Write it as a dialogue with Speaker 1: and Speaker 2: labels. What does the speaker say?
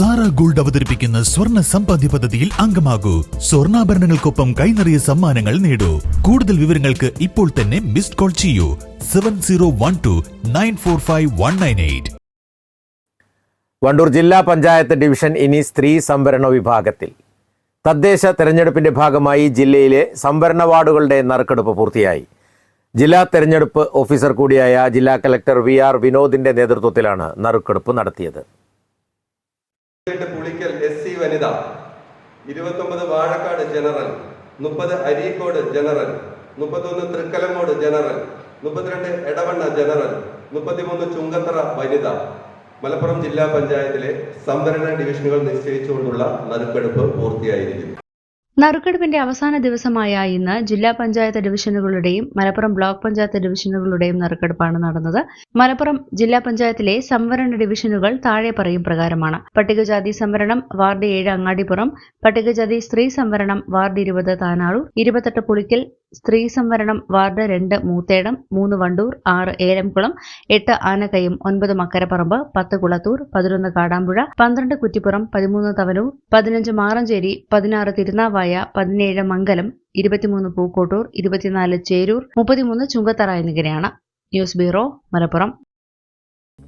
Speaker 1: Sara gold അവതരിപ്പിക്കുന്ന സ്വർണ സമ്പാദ്യ പദ്ധതിയിൽ അംഗമാകൂ. സ്വർണാഭരണങ്ങൾക്കൊപ്പം കൈനിറിയ സമ്മാനങ്ങൾ നേടൂ. കൂടുതൽ വിവരങ്ങൾക്ക് ഇപ്പോൾ തന്നെ മിസ്ഡ് കോൾ ചെയ്യൂ. Seven zero one two nine four five one nine eight.
Speaker 2: Wandoor ജില്ലാ പഞ്ചായത്ത് ഡിവിഷൻ ഇനി സ്ത്രീ സംവരണ വിഭാഗത്തിൽ. തദ്ദേശ തെരഞ്ഞെടുപ്പിന്റെ ഭാഗമായി ജില്ലയിലെ സംവരണ വാർഡുകളുടെ നറുക്കെടുപ്പ് പൂർത്തിയായി. ജില്ലാ തെരഞ്ഞെടുപ്പ് ഓഫീസർ കൂടിയായ ജില്ലാ കലക്ടർ വി ആർ വിനോദിന്റെ നേതൃത്വത്തിലാണ് നറുക്കെടുപ്പ് നടത്തിയത്.
Speaker 3: പുളിക്കൽ എസ് സി വനിത ഇരുപത്തൊമ്പത് വാഴക്കാട് ജനറൽ മുപ്പത് അരീക്കോട് ജനറൽ മുപ്പത്തൊന്ന് തൃക്കലങ്ങോട് ജനറൽ മുപ്പത്തിരണ്ട് എടവണ്ണ ജനറൽ മുപ്പത്തിമൂന്ന് ചുങ്കത്തറ വനിത. മലപ്പുറം ജില്ലാ പഞ്ചായത്തിലെ സംവരണ ഡിവിഷനുകൾ നിശ്ചയിച്ചുകൊണ്ടുള്ള നറുക്കെടുപ്പ് പൂർത്തിയായിരിക്കുന്നു.
Speaker 4: നറുക്കെടുപ്പിന്റെ അവസാന ദിവസമായ ഇന്ന് ജില്ലാ പഞ്ചായത്ത് ഡിവിഷനുകളുടെയും മലപ്പുറം ബ്ലോക്ക് പഞ്ചായത്ത് ഡിവിഷനുകളുടെയും നറുക്കെടുപ്പാണ് നടന്നത്. മലപ്പുറം ജില്ലാ പഞ്ചായത്തിലെ സംവരണ ഡിവിഷനുകൾ താഴെ പറയും പ്രകാരമാണ്. പട്ടികജാതി സംവരണം വാർഡ് ഏഴ് അങ്ങാടിപ്പുറം പട്ടികജാതി സ്ത്രീ സംവരണം വാർഡ് ഇരുപത് താനാളൂർ ഇരുപത്തെട്ട് പുളിക്കൽ സ്ത്രീ സംവരണം വാർഡ് രണ്ട് മൂത്തേടം മൂന്ന് വണ്ടൂർ ആറ് ഏലംകുളം എട്ട് ആനക്കയം ഒൻപത് മക്കരപ്പറമ്പ് പത്ത് കുളത്തൂർ പതിനൊന്ന് കാടാമ്പുഴ പന്ത്രണ്ട് കുറ്റിപ്പുറം പതിമൂന്ന് തവനൂർ പതിനഞ്ച് മാറഞ്ചേരി പതിനാറ് തിരുനാവായ പതിനേഴ് മംഗലം ഇരുപത്തിമൂന്ന് പൂക്കോട്ടൂർ ഇരുപത്തിനാല് ചേരൂർ മുപ്പത്തിമൂന്ന് ചുങ്കത്തറ എന്നിങ്ങനെയാണ്. News bureau Malappuram.